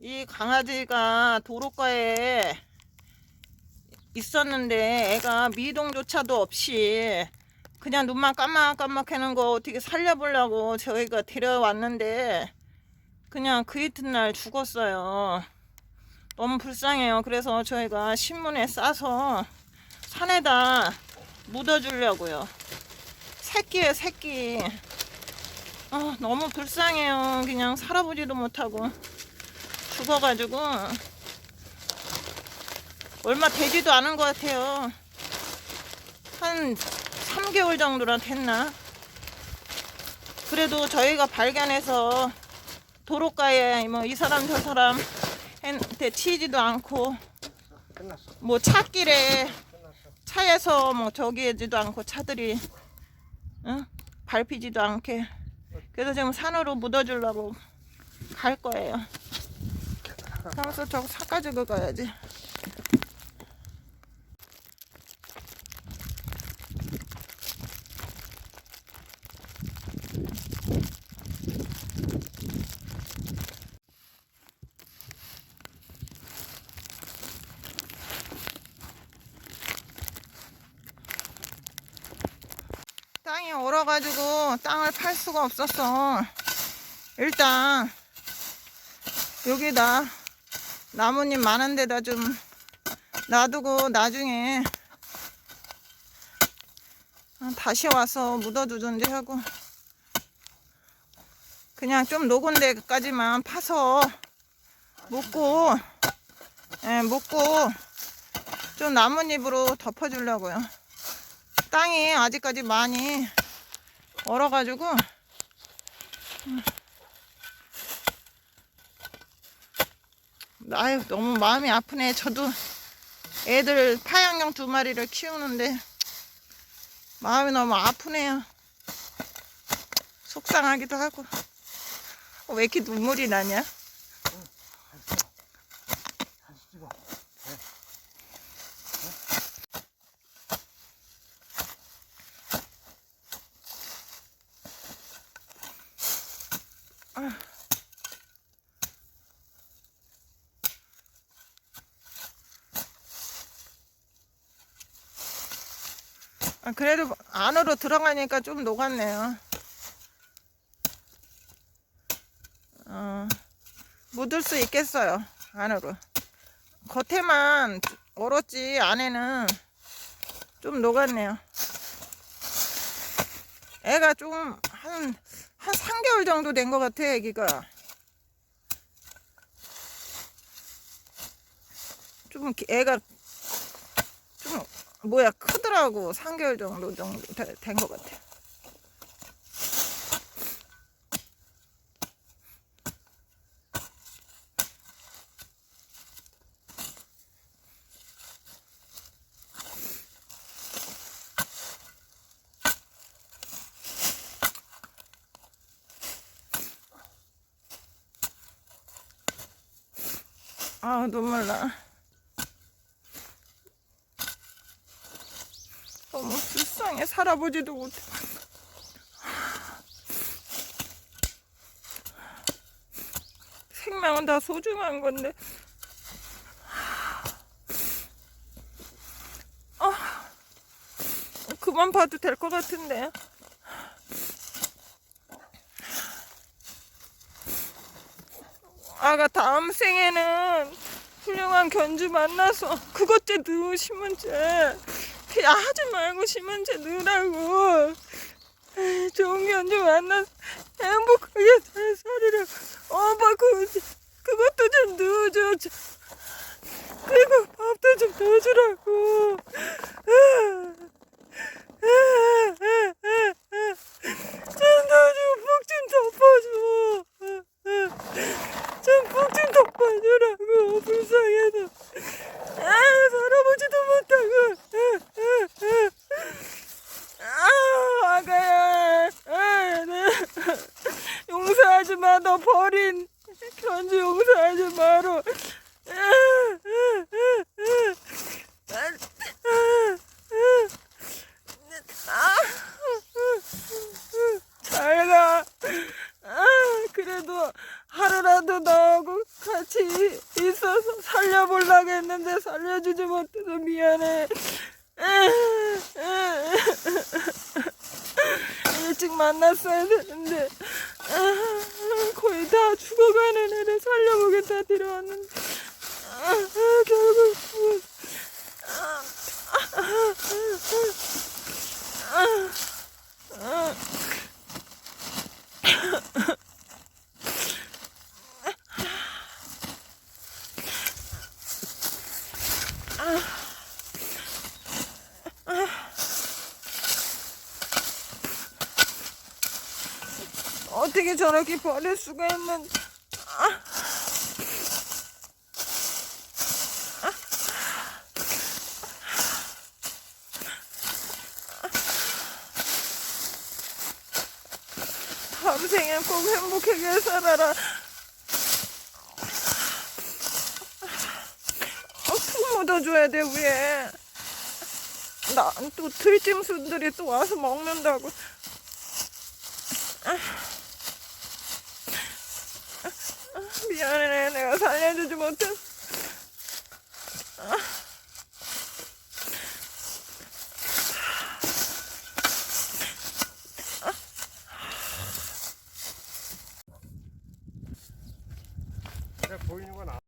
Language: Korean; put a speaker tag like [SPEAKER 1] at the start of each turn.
[SPEAKER 1] 이 강아지가 도로가에 있었는데 애가 미동조차도 없이 그냥 눈만 깜빡깜빡 하는 거 어떻게 살려보려고 저희가 데려왔는데 그냥 그 이튿날 죽었어요. 너무 불쌍해요. 그래서 저희가 신문에 싸서 산에다 묻어주려고요. 새끼예요, 새끼. 아, 너무 불쌍해요. 그냥 살아보지도 못하고 죽어가지고 얼마 되지도 않은 것 같아요. 한 3개월 정도나 됐나? 그래도 저희가 발견해서 도로가에 뭐 이 사람 저 사람 한테 치지도 않고. 뭐 차길에. 차에서 뭐 저기 하지도 않고 차들이 응? 밟히지도 않게 그래서 지금 산으로 묻어주려고 갈 거예요. 그래서 저거 사 가지고 가야지. 땅이 얼어가지고 땅을 팔 수가 없었어. 일단 여기다 나뭇잎 많은 데다 좀 놔두고 나중에 다시 와서 묻어두든지 하고 그냥 좀 녹은 데까지만 파서 묶고 예, 묶고 좀 나뭇잎으로 덮어주려고요. 땅이 아직까지 많이 얼어가지고 음. 아유 너무 마음이 아프네. 저도 애들 파양령 두 마리를 키우는데 마음이 너무 아프네요. 속상하기도 하고. 어, 왜 이렇게 눈물이 나냐. 아, 그래도 안으로 들어가니까 좀 녹았네요. 어, 묻을 수 있겠어요. 안으로. 겉에만 얼었지 안에는 좀 녹았네요. 애가 좀 한, 한 3개월 정도 된 것 같아, 애기가. 좀 기- 애가 좀 뭐야 크더라고 3개월 정도 정도 된 것 같아. 아 눈물 나. 너무 불쌍해 살아보지도 못해. 생명은 다 소중한 건데. 아, 그만 봐도 될 것 같은데. 아가 다음 생에는 훌륭한 견주 만나서 그것째 넣으 심은째 그냥 하지 말고 심은째 넣으라고. 에이, 좋은 견주 만나서 행복하게 잘 살으라. 엄마 그, 그것도 좀 넣어줘. 저- 그리고 밥도 좀 넣어주라고 좀 넣어주고 푹좀 덮어줘 좀 푹 좀 덮어주라고 불쌍해서 아 살아보지도 못하고 아 아가야 아, 네. 용서하지 마 너 버린 견주 용서하지 마로. 잘가. 아, 그래도 하루라도 더 하고 같이 있어서 살려보려고 했는데 살려주지 못해서 미안해. 일찍 만났어야 되는데 거의 다 죽어가는 애를 살려보겠다 데려왔는데 결국 죽었어. 어떻게 저렇게 버릴 수가 있는 밤생에 꼭 행복하게 살아라. 어, 푹 묻어줘야 돼 위에. 난 또 들짐승들이 또 와서 먹는다고 미안해. 내가 살려주지 못했어